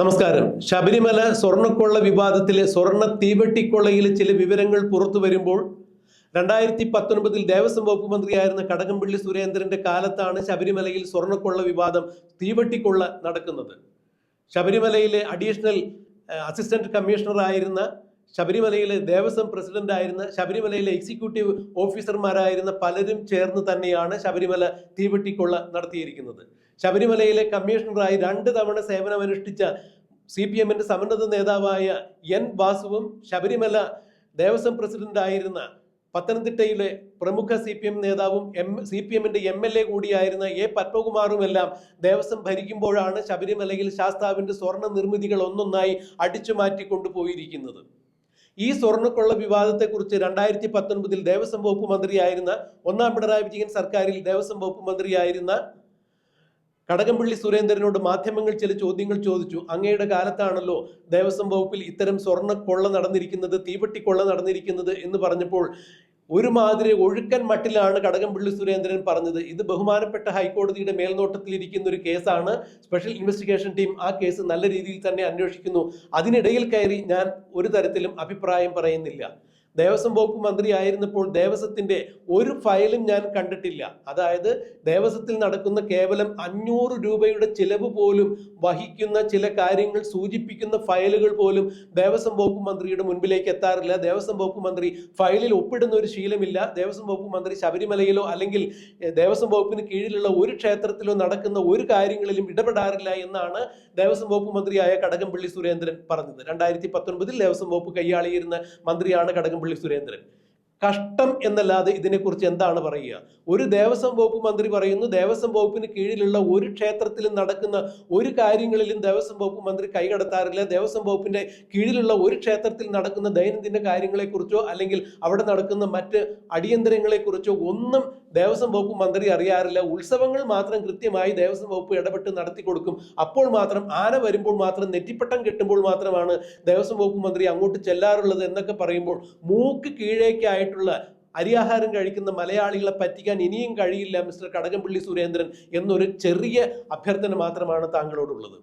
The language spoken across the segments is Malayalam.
നമസ്കാരം. ശബരിമല സ്വർണക്കൊള്ള വിവാദത്തിലെ സ്വർണ തീവെട്ടിക്കൊള്ളയിലെ ചില വിവരങ്ങൾ പുറത്തു വരുമ്പോൾ രണ്ടായിരത്തി പത്തൊൻപതിൽ ദേവസ്വം വകുപ്പ് മന്ത്രിയായിരുന്ന കടകംപള്ളി സുരേന്ദ്രന്റെ കാലത്താണ് ശബരിമലയിൽ സ്വർണക്കൊള്ള വിവാദം തീവെട്ടിക്കൊള്ള നടക്കുന്നത്. ശബരിമലയിലെ അഡീഷണൽ അസിസ്റ്റന്റ് കമ്മീഷണർ ആയിരുന്ന ശബരിമലയിലെ ദേവസ്വം പ്രസിഡന്റ് ആയിരുന്ന ശബരിമലയിലെ എക്സിക്യൂട്ടീവ് ഓഫീസർമാരായിരുന്ന പലരും ചേർന്ന് തന്നെയാണ് ശബരിമല തീവെട്ടിക്കൊള്ള നടത്തിയിരിക്കുന്നത്. ശബരിമലയിലെ കമ്മീഷണറായി രണ്ട് തവണ സേവനമനുഷ്ഠിച്ച സി പി എമ്മിന്റെ സമന്നത നേതാവായ എൻ വാസുവും ശബരിമല ദേവസ്വം പ്രസിഡന്റ് ആയിരുന്ന പത്തനംതിട്ടയിലെ പ്രമുഖ സി പി എം നേതാവും എം സി പി എമ്മിന്റെ എം എൽ എ കൂടിയായിരുന്ന എ പത്മകുമാറുമെല്ലാം ദേവസ്വം ഭരിക്കുമ്പോഴാണ് ശബരിമലയിൽ ശാസ്താവിന്റെ സ്വർണ നിർമ്മിതികൾ ഒന്നൊന്നായി അടിച്ചു മാറ്റി കൊണ്ടുപോയിരിക്കുന്നത് ഈ സ്വർണക്കൊള്ള വിവാദത്തെക്കുറിച്ച് രണ്ടായിരത്തി പത്തൊൻപതിൽ ദേവസ്വം വകുപ്പ് മന്ത്രിയായിരുന്ന ഒന്നാം പിണറായി വിജയൻ സർക്കാരിൽ ദേവസ്വം വകുപ്പ് മന്ത്രിയായിരുന്ന കടകംപള്ളി സുരേന്ദ്രനോട് മാധ്യമങ്ങൾ ചില ചോദ്യങ്ങൾ ചോദിച്ചു. അങ്ങയുടെ കാലത്താണല്ലോ ദേവസ്വം വകുപ്പിൽ ഇത്തരം സ്വർണ കൊള്ള നടന്നിരിക്കുന്നത് കൊള്ള നടന്നിരിക്കുന്നത് എന്ന് പറഞ്ഞപ്പോൾ ഒരുമാതിരി ഒഴുക്കൻ മട്ടിലാണ് കടകംപള്ളി സുരേന്ദ്രൻ പറഞ്ഞത്. ഇത് ബഹുമാനപ്പെട്ട ഹൈക്കോടതിയുടെ മേൽനോട്ടത്തിലിരിക്കുന്ന ഒരു കേസാണ്. സ്പെഷ്യൽ ഇൻവെസ്റ്റിഗേഷൻ ടീം ആ കേസ് നല്ല രീതിയിൽ തന്നെ അന്വേഷിക്കുന്നു. അതിനിടയിൽ കയറി ഞാൻ ഒരു തരത്തിലും അഭിപ്രായം പറയുന്നില്ല. ദേവസ്വം വകുപ്പ് മന്ത്രിയായിരുന്നപ്പോൾ ദേവസ്വത്തിന്റെ ഒരു ഫയലും ഞാൻ കണ്ടിട്ടില്ല. അതായത് ദേവസ്വത്തിൽ നടക്കുന്ന കേവലം അഞ്ഞൂറ് രൂപയുടെ ചിലവ് പോലും വഹിക്കുന്ന ചില കാര്യങ്ങൾ സൂചിപ്പിക്കുന്ന ഫയലുകൾ പോലും ദേവസ്വം വകുപ്പ് മന്ത്രിയുടെ മുൻപിലേക്ക് എത്താറില്ല. ദേവസ്വം വകുപ്പ് മന്ത്രി ഫയലിൽ ഒപ്പിടുന്ന ഒരു ശീലമില്ല. ദേവസ്വം വകുപ്പ് മന്ത്രി ശബരിമലയിലോ അല്ലെങ്കിൽ ദേവസ്വം വകുപ്പിന് കീഴിലുള്ള ഒരു ക്ഷേത്രത്തിലോ നടക്കുന്ന ഒരു കാര്യങ്ങളിലും ഇടപെടാറില്ല എന്നാണ് ദേവസ്വം വകുപ്പ് മന്ത്രിയായ കടകംപള്ളി സുരേന്ദ്രൻ പറഞ്ഞത്. രണ്ടായിരത്തി പത്തൊൻപതിൽ ദേവസ്വം വകുപ്പ് കൈയാളിയിരുന്ന മന്ത്രിയാണ് കടകംപള്ളി സുരേന്ദ്രൻ. കഷ്ടം എന്നല്ലാതെ ഇതിനെക്കുറിച്ച് എന്താണ് പറയുക? ഒരു ദേവസ്വം വകുപ്പ് മന്ത്രി പറയുന്നു ദേവസ്വം വകുപ്പിന് കീഴിലുള്ള ഒരു ക്ഷേത്രത്തിലും നടക്കുന്ന ഒരു കാര്യങ്ങളിലും ദേവസ്വം വകുപ്പ് മന്ത്രി കൈകടത്താറില്ല ദേവസ്വം വകുപ്പിന്റെ കീഴിലുള്ള ഒരു ക്ഷേത്രത്തിൽ നടക്കുന്ന ദൈനംദിന കാര്യങ്ങളെക്കുറിച്ചോ അല്ലെങ്കിൽ അവിടെ നടക്കുന്ന മറ്റ് അടിയന്തരങ്ങളെക്കുറിച്ചോ ഒന്നും ദേവസ്വം വകുപ്പ് മന്ത്രി അറിയാറില്ല. ഉത്സവങ്ങൾ മാത്രം കൃത്യമായി ദേവസ്വം വകുപ്പ് ഇടപെട്ട് നടത്തി കൊടുക്കും. അപ്പോൾ മാത്രം ആന വരുമ്പോൾ മാത്രം നെറ്റിപ്പട്ടം കെട്ടുമ്പോൾ മാത്രമാണ് ദേവസ്വം വകുപ്പ് മന്ത്രി അങ്ങോട്ട് ചെല്ലാറുള്ളത് എന്നൊക്കെ പറയുമ്പോൾ മൂക്ക് കീഴേക്കായിട്ടുള്ള അരിയാഹാരം കഴിക്കുന്ന മലയാളികളെ പറ്റിക്കാൻ ഇനിയും കഴിയില്ല മിസ്റ്റർ കടകംപള്ളി സുരേന്ദ്രൻ എന്നൊരു ചെറിയ അഭ്യർത്ഥന മാത്രമാണ് താങ്കളോടുള്ളത്.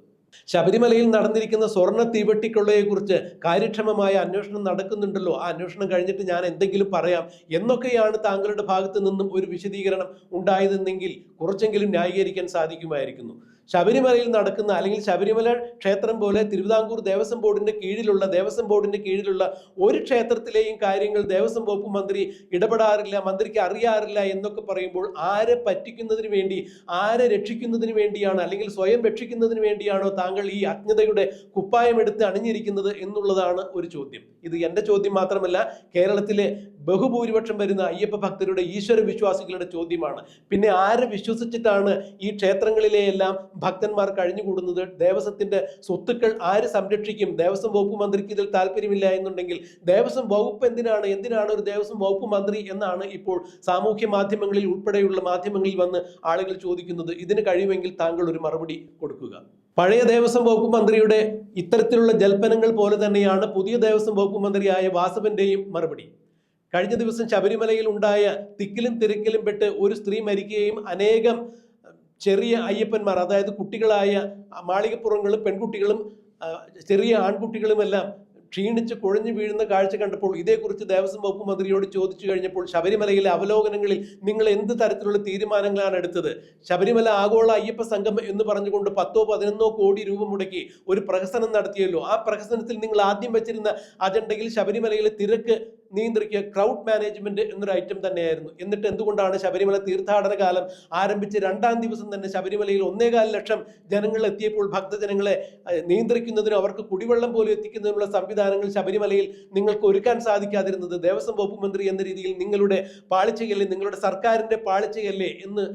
ശബരിമലയിൽ നടന്നിരിക്കുന്ന സ്വർണ തീവെട്ടിക്കൊള്ളയെക്കുറിച്ച് കാര്യക്ഷമമായ അന്വേഷണം നടക്കുന്നുണ്ടല്ലോ. ആ അന്വേഷണം കഴിഞ്ഞിട്ട് ഞാൻ എന്തെങ്കിലും പറയാം എന്നൊക്കെയാണ് താങ്കളുടെ ഭാഗത്ത് നിന്നും ഒരു വിശദീകരണം ഉണ്ടായതെന്നെങ്കിൽ കുറച്ചെങ്കിലും ന്യായീകരിക്കാൻ സാധിക്കുമായിരിക്കുന്നു. ശബരിമലയിൽ നടക്കുന്ന അല്ലെങ്കിൽ ശബരിമല ക്ഷേത്രം പോലെ തിരുവിതാംകൂർ ദേവസ്വം ബോർഡിന്റെ കീഴിലുള്ള ദേവസ്വം ബോർഡിന്റെ കീഴിലുള്ള ഒരു ക്ഷേത്രത്തിലെയും കാര്യങ്ങൾ ദേവസ്വം വകുപ്പ് മന്ത്രി ഇടപെടാറില്ല മന്ത്രിക്ക് അറിയാറില്ല എന്നൊക്കെ പറയുമ്പോൾ ആരെ പറ്റിക്കുന്നതിന് വേണ്ടി ആരെ രക്ഷിക്കുന്നതിന് വേണ്ടിയാണ് അല്ലെങ്കിൽ സ്വയം രക്ഷിക്കുന്നതിന് വേണ്ടിയാണോ താങ്കൾ ഈ അജ്ഞതയുടെ കുപ്പായം എടുത്ത് അണിഞ്ഞിരിക്കുന്നത് എന്നുള്ളതാണ് ഒരു ചോദ്യം. ഇത് എന്റെ ചോദ്യം മാത്രമല്ല കേരളത്തിലെ ബഹുഭൂരിപക്ഷം വരുന്ന അയ്യപ്പ ഭക്തരുടെ ഈശ്വര വിശ്വാസികളുടെ ചോദ്യമാണ്. പിന്നെ ആരെ വിശ്വസിച്ചിട്ടാണ് ഈ ക്ഷേത്രങ്ങളിലെ എല്ലാം ഭക്തന്മാർ കഴിഞ്ഞുകൂടുന്നത് ദേവസ്വത്തിന്റെ സ്വത്തുക്കൾ ആര് സംരക്ഷിക്കും? ദേവസ്വം വകുപ്പ് മന്ത്രിക്ക് ഇതിൽ താല്പര്യമില്ല എന്നുണ്ടെങ്കിൽ ദേവസ്വം വകുപ്പ് എന്തിനാണ്? എന്തിനാണ് ഒരു ദേവസ്വം വകുപ്പ് മന്ത്രി എന്നാണ് ഇപ്പോൾ സാമൂഹ്യ മാധ്യമങ്ങളിൽ ഉൾപ്പെടെയുള്ള മാധ്യമങ്ങളിൽ വന്ന് ആളുകൾ ചോദിക്കുന്നത്. ഇതിന് കഴിയുമെങ്കിൽ താങ്കൾ ഒരു മറുപടി കൊടുക്കുക. പഴയ ദേവസ്വം വകുപ്പ് മന്ത്രിയുടെ ഇത്തരത്തിലുള്ള ജൽപ്പനങ്ങൾ പോലെ തന്നെയാണ് പുതിയ ദേവസ്വം വകുപ്പ് മന്ത്രിയായ വാസവന്റെയും മറുപടി. കഴിഞ്ഞ ദിവസം ശബരിമലയിൽ ഉണ്ടായ തിക്കിലും തിരക്കിലും പെട്ട് ഒരു സ്ത്രീ മരിക്കുകയും അനേകം ചെറിയ അയ്യപ്പന്മാർ അതായത് കുട്ടികളായ മാളികപ്പുറങ്ങളും പെൺകുട്ടികളും ചെറിയ ആൺകുട്ടികളുമെല്ലാം ക്ഷീണിച്ച് കുഴഞ്ഞു വീഴുന്ന കാഴ്ച കണ്ടപ്പോൾ ഇതേക്കുറിച്ച് ദേവസ്വം വകുപ്പ് മന്ത്രിയോട് ചോദിച്ചു കഴിഞ്ഞപ്പോൾ ശബരിമലയിലെ അവലോകനങ്ങളിൽ നിങ്ങൾ എന്ത് തരത്തിലുള്ള തീരുമാനങ്ങളാണ് എടുത്തത്? ശബരിമല ആഗോള അയ്യപ്പ സംഘം എന്ന് പറഞ്ഞുകൊണ്ട് പത്തോ പതിനൊന്നോ കോടി രൂപ മുടക്കി ഒരു പ്രഹസനം നടത്തിയല്ലോ. ആ പ്രഹസനത്തിൽ നിങ്ങൾ ആദ്യം വെച്ചിരുന്ന അജണ്ടയിൽ ശബരിമലയിലെ തിരക്ക് നിയന്ത്രിക്കുക ക്രൗഡ് മാനേജ്മെന്റ് എന്നൊരു ഐറ്റം തന്നെയായിരുന്നു. എന്നിട്ട് എന്തുകൊണ്ടാണ് ശബരിമല തീർത്ഥാടന കാലം ആരംഭിച്ച് രണ്ടാം ദിവസം തന്നെ ശബരിമലയിൽ ഒന്നേകാൽ ലക്ഷം ജനങ്ങൾ എത്തിയപ്പോൾ ഭക്തജനങ്ങളെ നിയന്ത്രിക്കുന്നതിനും അവർക്ക് കുടിവെള്ളം പോലും എത്തിക്കുന്നതിനുള്ള സംവിധാനങ്ങൾ ശബരിമലയിൽ നിങ്ങൾക്ക് ഒരുക്കാൻ സാധിക്കാതിരുന്നത് ദേവസ്വം വകുപ്പ് മന്ത്രി എന്ന രീതിയിൽ നിങ്ങളുടെ പാളിച്ചയല്ലേ നിങ്ങളുടെ സർക്കാരിന്റെ പാളിച്ചയല്ലേ എന്ന്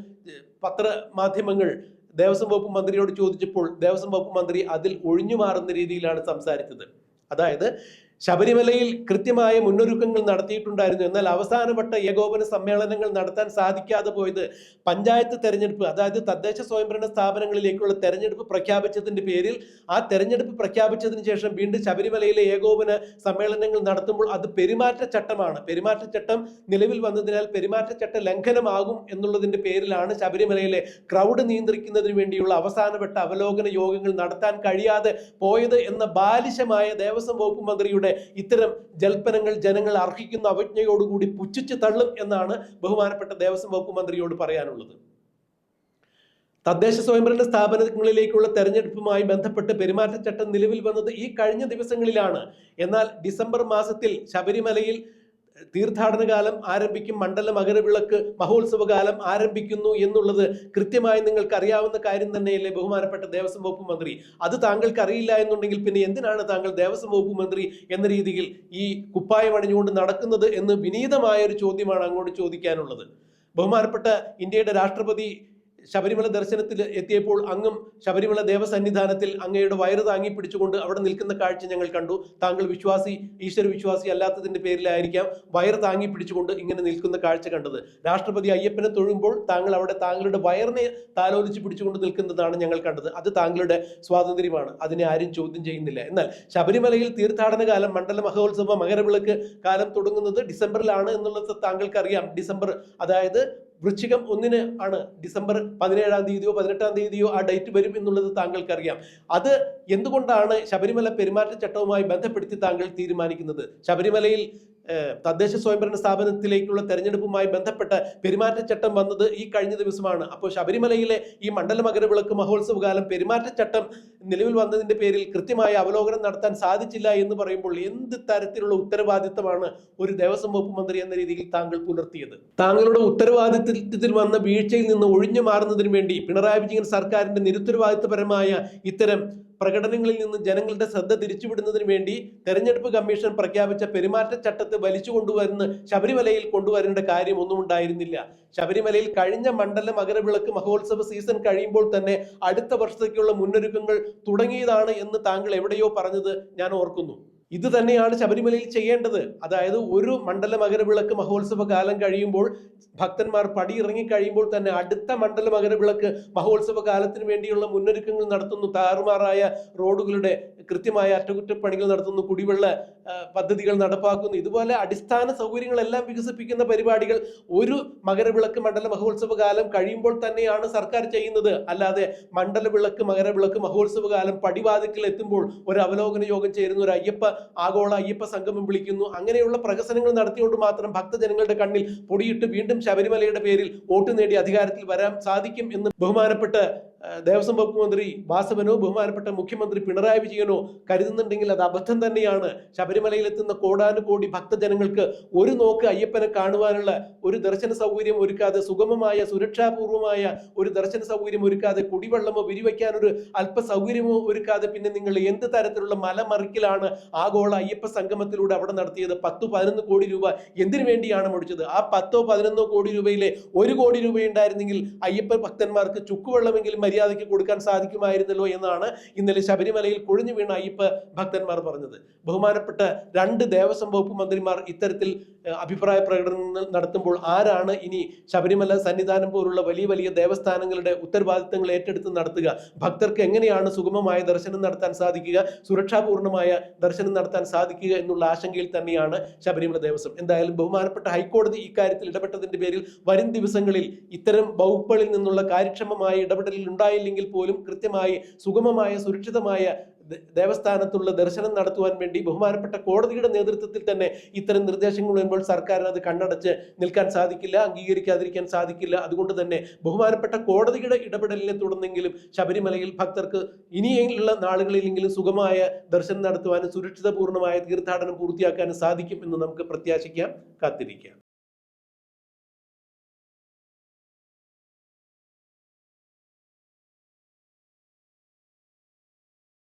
പത്രമാധ്യമങ്ങൾ ദേവസ്വം വകുപ്പ് മന്ത്രിയോട് ചോദിച്ചപ്പോൾ ദേവസ്വം വകുപ്പ് മന്ത്രി അതിൽ ഒഴിഞ്ഞു മാറുന്ന രീതിയിലാണ് സംസാരിച്ചത്. അതായത് ശബരിമലയിൽ കൃത്യമായ മുന്നൊരുക്കങ്ങൾ നടത്തിയിട്ടുണ്ടായിരുന്നു. എന്നാൽ അവസാനവട്ട ഏകോപന സമ്മേളനങ്ങൾ നടത്താൻ സാധിക്കാതെ പോയത് പഞ്ചായത്ത് തെരഞ്ഞെടുപ്പ് അതായത് തദ്ദേശ സ്വയംഭരണ സ്ഥാപനങ്ങളിലേക്കുള്ള തെരഞ്ഞെടുപ്പ് പ്രഖ്യാപിച്ചതിന്റെ പേരിൽ. ആ തെരഞ്ഞെടുപ്പ് പ്രഖ്യാപിച്ചതിന് ശേഷം വീണ്ടും ശബരിമലയിലെ ഏകോപന സമ്മേളനങ്ങൾ നടത്തുമ്പോൾ അത് പെരുമാറ്റച്ചട്ടമാണ്. പെരുമാറ്റച്ചട്ടം നിലവിൽ വന്നതിനാൽ പെരുമാറ്റച്ചട്ട ലംഘനമാകും എന്നുള്ളതിന്റെ പേരിലാണ് ശബരിമലയിലെ ക്രൗഡ് നിയന്ത്രിക്കുന്നതിന് വേണ്ടിയുള്ള അവസാനവട്ട അവലോകന യോഗങ്ങൾ നടത്താൻ കഴിയാതെ പോയത് എന്ന ബാലിശമായ ദേവസ്വം വകുപ്പ് മന്ത്രിയുടെ ഇത്തരം ജൽപ്പനങ്ങൾ ജനങ്ങൾ അർഹിക്കുന്ന അവജ്ഞയോടുകൂടി പുച്ഛിച്ച് തള്ളും എന്നാണ് ബഹുമാനപ്പെട്ട ദേവസ്വം വകുപ്പ് മന്ത്രിയോട് പറയാനുള്ളത്. തദ്ദേശ സ്വയംഭരണ സ്ഥാപനങ്ങളിലേക്കുള്ള തെരഞ്ഞെടുപ്പുമായി ബന്ധപ്പെട്ട് പെരുമാറ്റച്ചട്ടം നിലവിൽ വന്നത് ഈ കഴിഞ്ഞ ദിവസങ്ങളിലാണ്. എന്നാൽ ഡിസംബർ മാസത്തിൽ ശബരിമലയിൽ തീർത്ഥാടന കാലം ആരംഭിക്കും മണ്ഡല മകരവിളക്ക് മഹോത്സവ കാലം ആരംഭിക്കുന്നു എന്നുള്ളത് കൃത്യമായി നിങ്ങൾക്ക് അറിയാവുന്ന കാര്യം തന്നെയല്ലേ ബഹുമാനപ്പെട്ട ദേവസ്വം വകുപ്പ് മന്ത്രി. അത് താങ്കൾക്ക് അറിയില്ല എന്നുണ്ടെങ്കിൽ പിന്നെ എന്തിനാണ് താങ്കൾ ദേവസ്വം വകുപ്പ് മന്ത്രി എന്ന രീതിയിൽ ഈ കുപ്പായം അണിഞ്ഞുകൊണ്ട് നടക്കുന്നത് എന്ന് വിനീതമായ ഒരു ചോദ്യമാണ് അങ്ങോട്ട് ചോദിക്കാനുള്ളത്. ബഹുമാനപ്പെട്ട ഇന്ത്യയുടെ രാഷ്ട്രപതി ശബരിമല ദർശനത്തിൽ എത്തിയപ്പോൾ അങ്ങും ശബരിമല ദേവസന്നിധാനത്തിൽ അങ്ങയുടെ വയറ് താങ്ങി പിടിച്ചുകൊണ്ട് അവിടെ നിൽക്കുന്ന കാഴ്ച ഞങ്ങൾ കണ്ടു. താങ്കൾ വിശ്വാസി ഈശ്വര വിശ്വാസി അല്ലാത്തതിന്റെ പേരിലായിരിക്കാം വയറ് താങ്ങി പിടിച്ചുകൊണ്ട് ഇങ്ങനെ നിൽക്കുന്ന കാഴ്ച കണ്ടത്. രാഷ്ട്രപതി അയ്യപ്പനെ തൊഴുമ്പോൾ താങ്കൾ അവിടെ താങ്കളുടെ വയറിനെ താലോലിച്ച് പിടിച്ചുകൊണ്ട് നിൽക്കുന്നതാണ് ഞങ്ങൾ കണ്ടത്. അത് താങ്കളുടെ സ്വാതന്ത്ര്യമാണ്. അതിനെ ആരും ചോദ്യം ചെയ്യുന്നില്ല. എന്നാൽ ശബരിമലയിൽ തീർത്ഥാടന കാലം മണ്ഡല മഹോത്സവ മകരവിളക്ക് കാലം തുടങ്ങുന്നത് ഡിസംബറിലാണ് എന്നുള്ളത് താങ്കൾക്കറിയാം. ഡിസംബർ അതായത് വൃശ്ചികം ഒന്നിന് ആണ് ഡിസംബർ പതിനേഴാം തീയതിയോ പതിനെട്ടാം തീയതിയോ ആ ഡേറ്റ് വരും എന്നുള്ളത് താങ്കൾക്കറിയാം. അത് എന്തുകൊണ്ടാണ് ശബരിമല പെരുമാറ്റച്ചട്ടവുമായി ബന്ധപ്പെടുത്തി താങ്കൾ തീരുമാനിക്കുന്നത്? ശബരിമലയിൽ തദ്ദേശ സ്വയംഭരണ സ്ഥാപനത്തിലേക്കുള്ള തെരഞ്ഞെടുപ്പുമായി ബന്ധപ്പെട്ട പെരുമാറ്റച്ചട്ടം വന്നത് ഈ കഴിഞ്ഞ ദിവസമാണ്. അപ്പോൾ ശബരിമലയിലെ ഈ മണ്ഡല മകരവിളക്ക് മഹോത്സവ കാലം പെരുമാറ്റച്ചട്ടം നിലവിൽ വന്നതിന്റെ പേരിൽ കൃത്യമായ അവലോകനം നടത്താൻ സാധിച്ചില്ല എന്ന് പറയുമ്പോൾ എന്ത് തരത്തിലുള്ള ഉത്തരവാദിത്തമാണ് ഒരു ദേവസ്വം വകുപ്പ് മന്ത്രി എന്ന രീതിയിൽ താങ്കൾ പുലർത്തിയത്? താങ്കളുടെ ഉത്തരവാദിത്തത്തിൽ വന്ന വീഴ്ചയിൽ നിന്ന് ഒഴിഞ്ഞു മാറുന്നതിന് വേണ്ടി പിണറായി വിജയൻ സർക്കാരിന്റെ നിരുത്തരവാദിത്തപരമായ ഇത്തരം പ്രകടനങ്ങളിൽ നിന്ന് ജനങ്ങളുടെ ശ്രദ്ധ തിരിച്ചുവിടുന്നതിന് വേണ്ടി തെരഞ്ഞെടുപ്പ് കമ്മീഷൻ പ്രഖ്യാപിച്ച പെരുമാറ്റച്ചട്ടത്തെ വലിച്ചു കൊണ്ടുവരുന്ന ശബരിമലയിൽ കൊണ്ടുവരേണ്ട കാര്യം ഒന്നും ഉണ്ടായിരുന്നില്ല. ശബരിമലയിൽ കഴിഞ്ഞ മണ്ഡല മകരവിളക്ക് മഹോത്സവ സീസൺ കഴിയുമ്പോൾ തന്നെ അടുത്ത വർഷത്തേക്കുള്ള മുന്നൊരുക്കങ്ങൾ തുടങ്ങിയതാണ് എന്ന് താങ്കൾ എവിടെയോ പറഞ്ഞത് ഞാൻ ഓർക്കുന്നു. ഇത് തന്നെയാണ് ശബരിമലയിൽ ചെയ്യേണ്ടത്. അതായത് ഒരു മണ്ഡല മകരവിളക്ക് മഹോത്സവ കാലം കഴിയുമ്പോൾ ഭക്തന്മാർ പടിയിറങ്ങി കഴിയുമ്പോൾ തന്നെ അടുത്ത മണ്ഡല മകരവിളക്ക് മഹോത്സവ കാലത്തിന് വേണ്ടിയുള്ള മുന്നൊരുക്കങ്ങൾ നടത്തുന്നു. താറുമാറായ റോഡുകളുടെ കൃത്യമായ അറ്റകുറ്റപ്പണികൾ നടത്തുന്നു. കുടിവെള്ള പദ്ധതികൾ നടപ്പാക്കുന്നു. ഇതുപോലെ അടിസ്ഥാന സൗകര്യങ്ങളെല്ലാം വികസിപ്പിക്കുന്ന പരിപാടികൾ ഒരു മകരവിളക്ക് മണ്ഡല മഹോത്സവ കാലം കഴിയുമ്പോൾ തന്നെയാണ് സർക്കാർ ചെയ്യുന്നത്. അല്ലാതെ മണ്ഡല വിളക്ക് മകരവിളക്ക് മഹോത്സവ കാലം പടിവാതിക്കൽ എത്തുമ്പോൾ ഒരു അവലോകന യോഗം ചേരുന്ന ഒരു അയ്യപ്പ ആഗോള അയ്യപ്പ സംഗമം വിളിക്കുന്നു. അങ്ങനെയുള്ള പ്രഹസനങ്ങൾ നടത്തിയോണ്ട് മാത്രം ഭക്തജനങ്ങളുടെ കണ്ണിൽ പൊടിയിട്ട് വീണ്ടും ശബരിമലയുടെ പേരിൽ വോട്ട് നേടി അധികാരത്തിൽ വരാൻ സാധിക്കും എന്ന് ബഹുമാനപ്പെട്ട ദേവസ്വം വകുപ്പ് മന്ത്രി വാസവനോ ബഹുമാനപ്പെട്ട മുഖ്യമന്ത്രി പിണറായി വിജയനോ കരുതുന്നുണ്ടെങ്കിൽ അത് അബദ്ധം തന്നെയാണ്. ശബരിമലയിലെത്തുന്ന കോടാനുകോടി ഭക്തജനങ്ങൾക്ക് ഒരു നോക്ക് അയ്യപ്പനെ കാണുവാനുള്ള ഒരു ദർശന സൗകര്യം ഒരുക്കാതെ സുഗമമായ സുരക്ഷാപൂർവമായ ഒരു ദർശന സൗകര്യം ഒരുക്കാതെ കുടിവെള്ളമോ വിരിവയ്ക്കാനൊരു അല്പ സൗകര്യമോ ഒരുക്കാതെ പിന്നെ നിങ്ങൾ എന്ത് തരത്തിലുള്ള മലമറിക്കലാണ് ആഗോള അയ്യപ്പ സംഗമത്തിലൂടെ അവിടെ നടത്തിയത്? പത്തു പതിനൊന്ന് കോടി രൂപ എന്തിനു വേണ്ടിയാണ് മുടിച്ചത്? ആ പത്തോ പതിനൊന്നോ കോടി രൂപയിലെ ഒരു കോടി രൂപ ഉണ്ടായിരുന്നെങ്കിൽ അയ്യപ്പ ഭക്തന്മാർക്ക് ചുക്കുവെള്ളമെങ്കിലും മര്യാദയ്ക്ക് കൊടുക്കാൻ സാധിക്കുമായിരുന്നല്ലോ എന്നാണ് ഇന്നലെ ശബരിമലയിൽ കൊഴിഞ്ഞു വീണ അയ്യപ്പ ഭക്തന്മാർ പറഞ്ഞത്. ബഹുമാനപ്പെട്ട രണ്ട് ദേവസ്വം വകുപ്പ് മന്ത്രിമാർ ഇത്തരത്തിൽ അഭിപ്രായ പ്രകടനങ്ങൾ നടത്തുമ്പോൾ ആരാണ് ഇനി ശബരിമല സന്നിധാനം പോലുള്ള വലിയ വലിയ ദേവസ്ഥാനങ്ങളുടെ ഉത്തരവാദിത്തങ്ങൾ ഏറ്റെടുത്ത് നടത്തുക? ഭക്തർക്ക് എങ്ങനെയാണ് സുഗമമായ ദർശനം നടത്താൻ സാധിക്കുക? സുരക്ഷാപൂർണമായ ദർശനം നടത്താൻ സാധിക്കുക എന്നുള്ള ആശങ്കയിൽ തന്നെയാണ് ശബരിമല ദേവസ്വം. എന്തായാലും ബഹുമാനപ്പെട്ട ഹൈക്കോടതി ഇക്കാര്യത്തിൽ ഇടപെട്ടതിന്റെ പേരിൽ വരും ദിവസങ്ങളിൽ ഇത്തരം വകുപ്പുകളിൽ നിന്നുള്ള കാര്യക്ഷമമായ ഇടപെടലിൽ ഉണ്ടായില്ലെങ്കിൽ പോലും കൃത്യമായി സുഗമമായ സുരക്ഷിതമായ ദേവസ്ഥാനത്തുള്ള ദർശനം നടത്തുവാൻ വേണ്ടി ബഹുമാനപ്പെട്ട കോടതിയുടെ നേതൃത്വത്തിൽ തന്നെ ഇത്തരം നിർദ്ദേശങ്ങൾ വരുമ്പോൾ സർക്കാരിന് അത് കണ്ണടച്ച് നിൽക്കാൻ സാധിക്കില്ല അംഗീകരിക്കാതിരിക്കാൻ സാധിക്കില്ല. അതുകൊണ്ട് തന്നെ ബഹുമാനപ്പെട്ട കോടതിയുടെ ഇടപെടലിനെ തുടർന്നെങ്കിലും ശബരിമലയിൽ ഭക്തർക്ക് ഇനിയുള്ള നാളുകളിലെങ്കിലും സുഖമായ ദർശനം നടത്തുവാനും സുരക്ഷിതപൂർണമായ തീർത്ഥാടനം പൂർത്തിയാക്കാനും സാധിക്കും എന്ന് നമുക്ക് പ്രത്യാശിക്കാം. കാത്തിരിക്കാം.